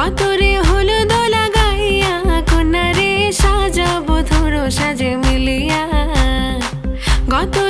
গতরে হলুদ লাগাইয়া কন্যারে সাজাবো ধরো সাজে মিলিয়া। গতরে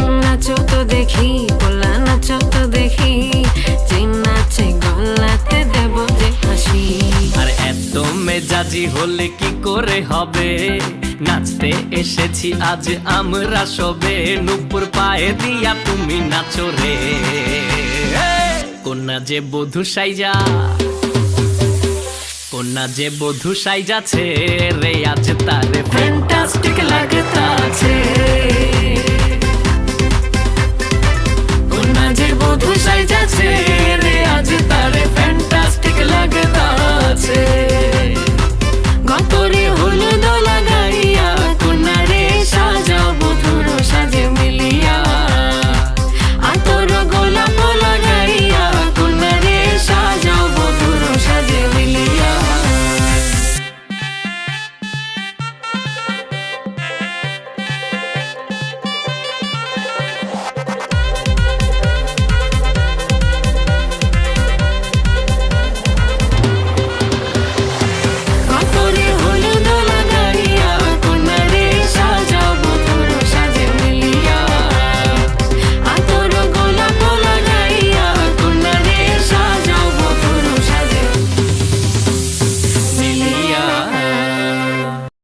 মেজাজি হলে কি করে হবে? নাচতে এসেছি আজ আমরা সবে। নুপুর পায়ে দিয়া তুমি নাচো রে। কন্যা যে বধু সাইজা। কন্যা যে বধু সাইজাছে রে, আজ